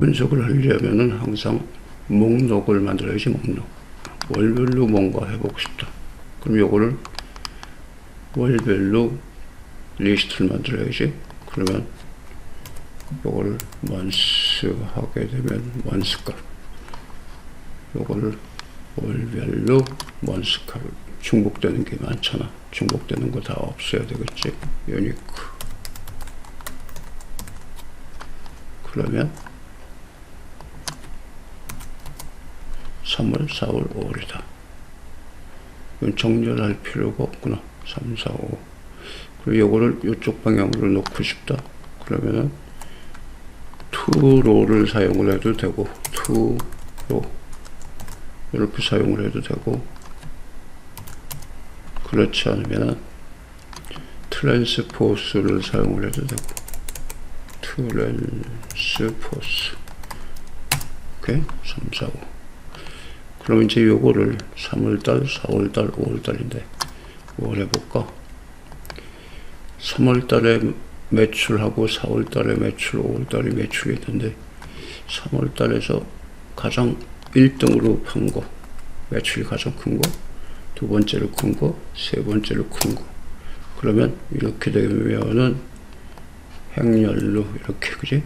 분석을 하려면은 항상 목록을 만들어야지 목록. 월별로 뭔가 해보고 싶다. 그럼 요거를 월별로 리스트를 만들어야지. 그러면 요거를 month 하게 되면 month 값. 요거를 월별로 month 값. 중복되는 게 많잖아. 중복되는 거 다 없애야 되겠지. 유니크. 그러면 3월, 4월, 5월이다. 이건 정렬할 필요가 없구나. 3, 4, 5. 그리고 요거를 이쪽 방향으로 놓고 싶다. 그러면은 투로를 사용을 해도 되고 투로 이렇게 사용을 해도 되고 그렇지 않으면은 트랜스포스를 사용을 해도 되고 트랜스포스 오케이 3, 4, 5 그럼 이제 요거를 3월달, 4월달, 5월달인데 뭘 해볼까? 3월달에 매출하고 4월달에 매출, 5월달에 매출이 있는데 3월달에서 가장 1등으로 판 거, 매출이 가장 큰 거, 두 번째로 큰 거, 세 번째로 큰 거. 그러면 이렇게 되면은 행렬로 이렇게 그지?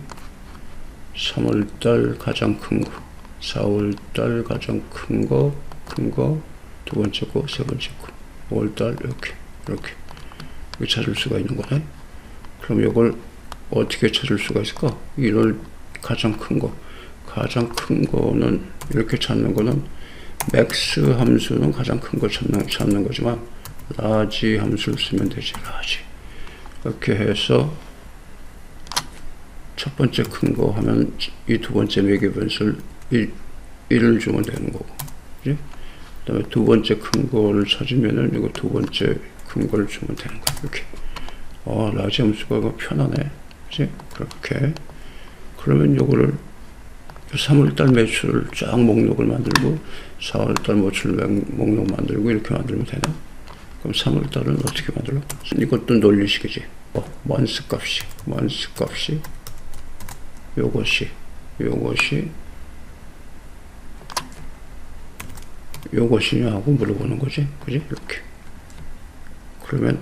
3월달 가장 큰 거, 4월달 가장 큰 거, 큰 거, 두 번째 거, 세 번째 거, 5월달 이렇게 이렇게 이렇게 찾을 수가 있는 거네. 그럼 이걸 어떻게 찾을 수가 있을까? 이걸 가장 큰 거, 가장 큰 거는 이렇게 찾는 거는 맥스 함수는 가장 큰 거 찾는, 찾는 거지만 라지 함수를 쓰면 되지 라지 이렇게 해서 첫 번째 큰 거 하면 이 두 번째 매개 변수를 1, 1을 주면 되는 거고? 그 다음에 두 번째 큰 거를 찾으면은 이거 두 번째 큰 거를 주면 되는 거야 이렇게 어 라지 함수가 편하네 그지? 그렇게 그러면 요거를 3월달 매출 쫙 목록을 만들고 4월달 매출 목록 만들고 이렇게 만들면 되나? 그럼 3월달은 어떻게 만들어? 이것도 논리식이지. 어, 먼스 값이, 먼스 값이 요것이, 요것이 요것이냐 하고 물어보는 거지. 그지? 이렇게. 그러면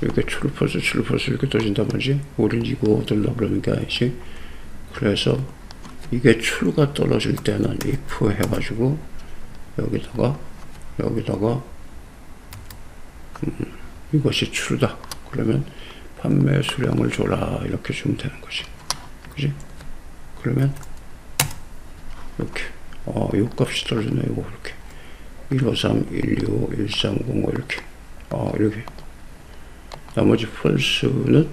이렇게 출퍼스 출퍼스 이렇게 떠진단 말이지. 우린 이거 얻으려고 그러는 게 아니지. 그래서 이게 출가 떨어질 때는 if 해가지고 여기다가 여기다가 음, 이것이 true다 그러면 판매 수량을 줘라 이렇게 주면 되는 거지 그지 그러면 이렇게 어, 이 값이 떨어지네 이거 이렇게 153, 125, 1305 이렇게 어, 이렇게 나머지 false는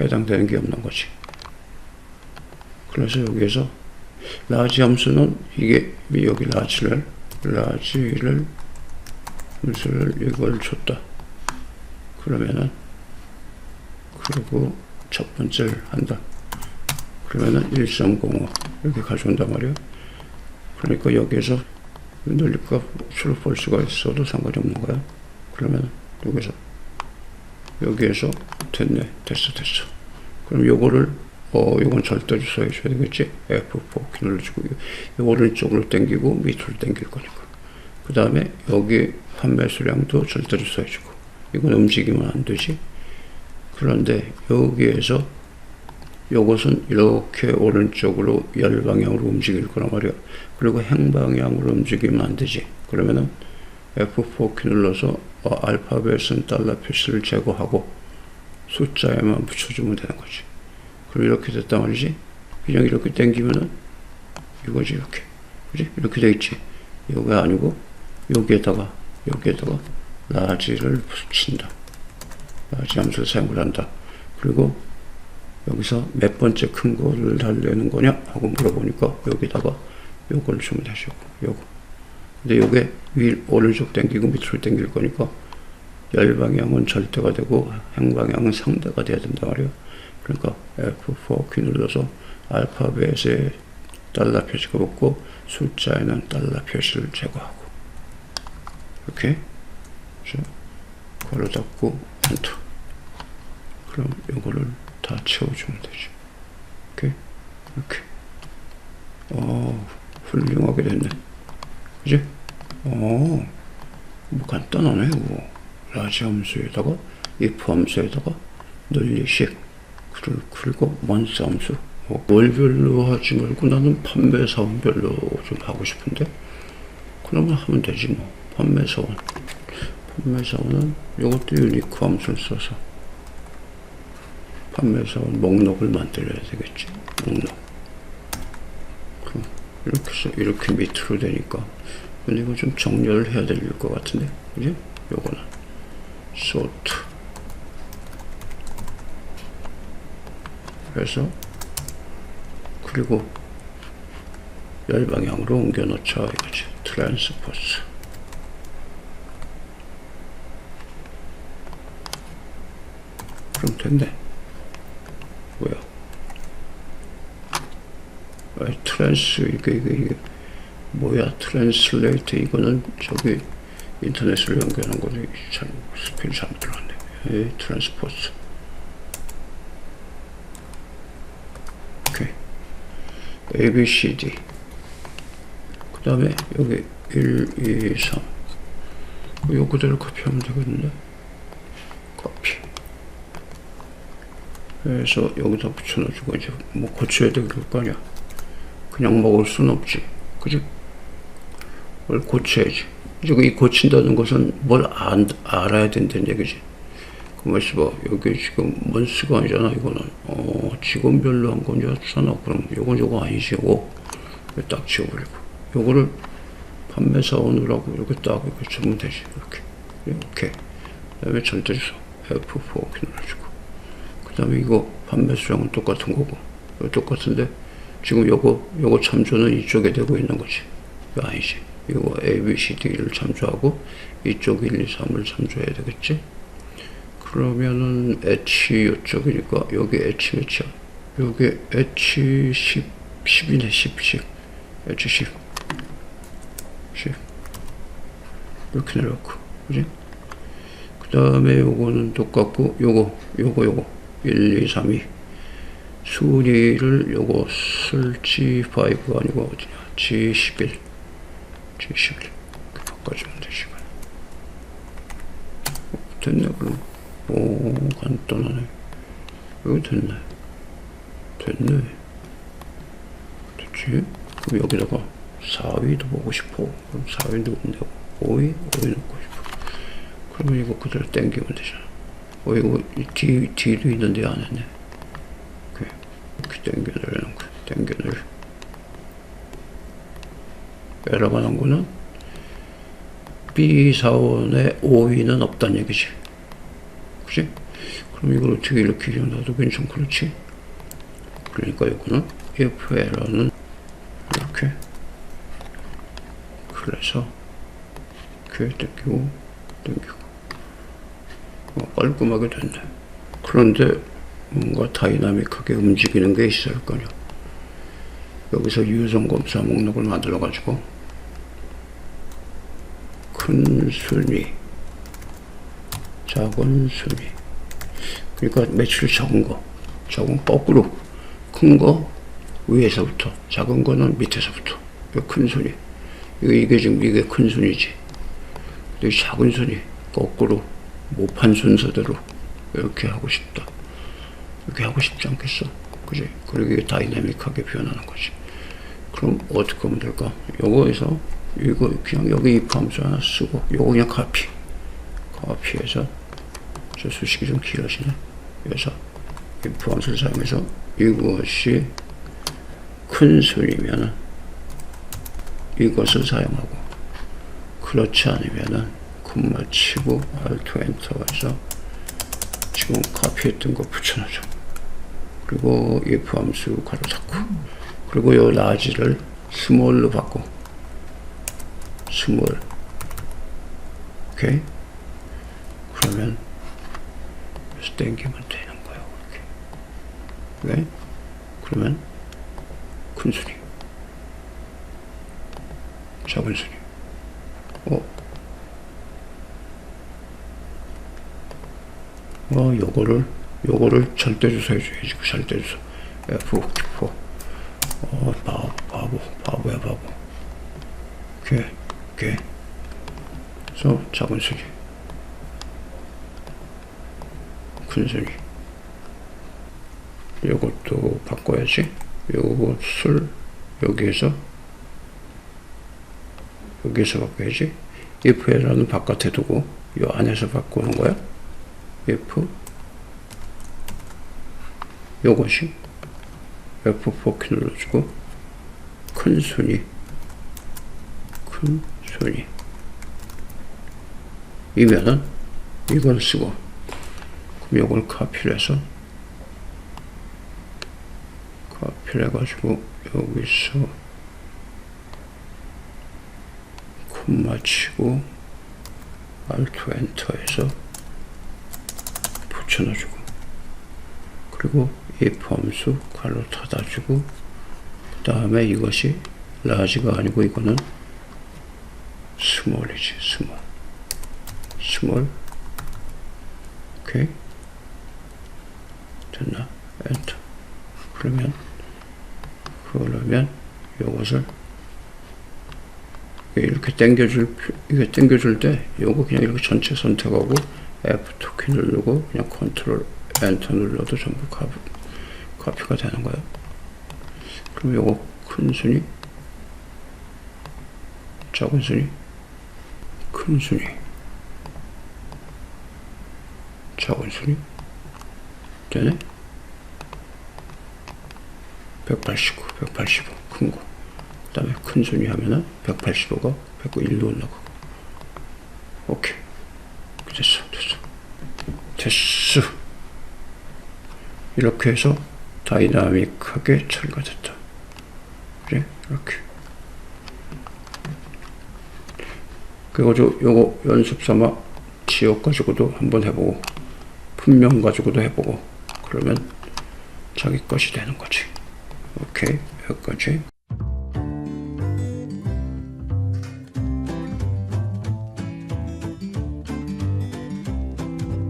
해당되는 게 없는 거지 그래서 여기에서 라지 함수는 이게 여기 라지를 라지를 함수를 이걸 줬다. 그러면은 그리고 첫 번째를 한다. 그러면은 1305 이렇게 가져온단 말이야. 그러니까 여기에서 늘릴까 출볼 수가 있어도 상관이 없는 거야. 그러면 여기서 여기에서 됐네, 됐어, 됐어. 그럼 요거를 어, 이건 절대 주소 해 줘야 되겠지? F4 키 눌러주고, 이 오른쪽으로 당기고 밑으로 당길 거니까. 그 다음에 여기 판매 수량도 절대 주소 해 주고, 이건 움직이면 안 되지. 그런데 여기에서 요것은 이렇게 오른쪽으로 열 방향으로 움직일 거란 말이야. 그리고 행방향으로 움직이면 안 되지. 그러면은 F4 키 눌러서 어, 알파벳은 달러 표시를 제거하고 숫자에만 붙여주면 되는 거지. 그럼 이렇게 됐단 말이지. 그냥 이렇게 당기면은 이거지 이렇게. 그지? 이렇게 돼 있지. 이게 아니고 여기에다가 여기에다가 라지를 붙인다. 라지 함수를 사용을 한다. 그리고 여기서 몇 번째 큰 거를 달래는 거냐 하고 물어보니까 여기다가 요걸 주면 되죠. 요거. 근데 요게 위 오른쪽 당기고 밑으로 당길 거니까 열 방향은 절대가 되고 행 방향은 상대가 돼야 된단 말이에요. 그러니까 F4 키 눌러서 알파벳에 달러 표시가 붙고 숫자에는 달러 표시를 제거하고 이렇게 괄호 닫고 엔터 그럼 이거를 다 채워주면 되죠. 오케이? 이렇게. 어, 훌륭하게 됐네. 그지? 어, 뭐 간단하네, 이거. 라지 함수에다가, if 함수에다가, 논리식, 그리고, 그리고 원스 함수. 어, 월별로 하지 말고 나는 판매 사원별로 좀 하고 싶은데, 그러면 하면 되지 뭐. 판매 사원. 판매 사원은 이것도 유니크 함수를 써서, 판매 사원 목록을 만들어야 되겠지. 목록. 그, 이렇게 해서 이렇게 밑으로 되니까. 근데 이거 좀 정렬을 해야 될 것 같은데. 그지? 요거는. sort. 그래서, 그리고 열 방향으로 옮겨 놓자 이거지. 트랜스포스. 그럼 됐네. 뭐야? 아, 트랜스 이게 이게 이게 뭐야? 트랜슬레이트 이거는 저기 인터넷으로 연결한 거지. 잘 스펠 잘못 들어갔네. 에 트랜스포스. 오케이. A, B, C, D. 그 다음에 여기 1, 2, 3. 요 그대로 커피하면 되겠는데? 커피. 그래서 여기다 붙여놔주고 이제 뭐 고쳐야 될 거 아니야. 그냥 먹을 순 없지. 그지? 뭘 고쳐야지. 지금 이 고친다는 것은 뭘 안, 알아야 된다는 얘기지. 그만 있어 봐. 여기 지금 먼스가 아니잖아, 이거는. 어, 직원별로 한 건지 잖아 그럼 요건 요거 아니지, 요거. 딱 지워버리고. 요거를 판매 사원으로하고 이렇게 딱 이렇게 주면 되지. 이렇게. 이렇게. 그 다음에 전대주소. F4 이렇게 눌러주고. 그 다음에 이거 판매 수량은 똑같은 거고. 똑같은데, 지금 요거, 요거 참조는 이쪽에 되고 있는 거지. 이거 아니지. 이거 A, B, C, D를 참조하고, 이쪽 1, 2, 3을 참조해야 되겠지? 그러면은 H 요쪽이니까 여기 H 몇이야? 여기 H 10, 10이네 10, 10 H 10 10 이렇게 내려갖고 그지? 그 다음에 요거는 똑같고 요거 요거 요거 1, 2, 3, 2 순위를 요거 쓸 G5가 아니고 어디냐? G11 G11 이렇게 바꿔주면 되지 됐네 그럼. 오 간단하네. 여기 됐네. 됐네. 됐지? 그럼 여기다가 4위도 보고 싶어. 그럼 4위 누군데 5위? 5위 넣고 싶어. 그러면 이거 그대로 땡기면 되잖아. 어 이거 이 뒤, 뒤도 있는데 안 했네 땡겨내려는 거야 에러가 난 거는 B사원의 5위는 없다는 얘기지. 그지? 그럼 이걸 어떻게 이렇게 놔도 괜찮고 그렇지? 그러니까 이거는 if error는 이렇게 그래서 이렇게 땡기고 땡기고. 어, 깔끔하게 됐네. 그런데 뭔가 다이나믹하게 움직이는 게 있어야 할 거냐 여기서 유성검사 목록을 만들어 가지고 큰 순위 작은 순위. 그러니까 매출 적은 거. 적은 거 거꾸로. 큰 거 위에서부터. 작은 거는 밑에서부터. 큰 순위. 이게 지금 이게 큰 순위지. 근데 작은 순위. 거꾸로. 모판 순서대로. 이렇게 하고 싶다. 이렇게 하고 싶지 않겠어. 그지? 이게 다이내믹하게 표현하는 거지. 그럼 어떻게 하면 될까? 요거에서 이거 그냥 여기 이 함수 하나 쓰고 요거 그냥 카피. 카피해서 저 수식이 좀 길어지네. 그래서 이 부함수를 사용해서 이것이 큰 수이면 이것을 사용하고 그렇지 않으면은 콤마 치고 알트 엔터 해서 지금 카피했던 거 붙여넣죠. 그리고 이 부함수 가로 닫고 그리고 요 라지를 스몰로 바꿔 스몰 오케이 그러면 땡기면 되는 거예요. 이렇게. 네? 그러면 큰 순위, 작은 순위. 어, 어, 요거를 요거를 절대 주소 해줘야지. 그 절대 주소 F4 어, 바보, 바보, 바보야, 바보. 오케이. 그래서 작은 순위. 큰 순위. 요것도 바꿔야지. 요것을 여기에서 여기에서 바꿔야지. if라는 바깥에 두고 요 안에서 바꾸는 거야. if 요것이 F4 키 눌러주고 큰 순위 큰 순위. 이면은 이걸 쓰고 그럼 이걸 카피를 해서 카피를 해가지고 여기서 콤마 치고 알트 엔터해서 붙여넣어주고. 그리고 이 범수 괄호 닫아주고 그 다음에 이것이 라지가 아니고 이거는 스몰이지 스몰. 스몰. 오케이. 됐나? 엔터. 그러면 그러면 요것을 이렇게 당겨줄 이게 당겨줄 때 요거 그냥 이렇게 전체 선택하고 F2키 누르고 그냥 컨트롤 엔터 눌러도 전부 카피, 카피가 되는 거예요. 그럼 요거 큰 순위, 작은 순위, 큰 순위, 작은 순위, 되네? 189, 185, 큰 거. 그 다음에 큰 순위 하면은 185가 101로 올라가고. 오케이. 됐어, 됐어. 됐어. 이렇게 해서 다이나믹하게 처리가 됐다. 그래? 이렇게. 그리고 저 요거 연습 삼아 지역 가지고도 한번 해보고 분명 가지고도 해보고 그러면 자기 것이 되는 거지. 오케이 여기까지.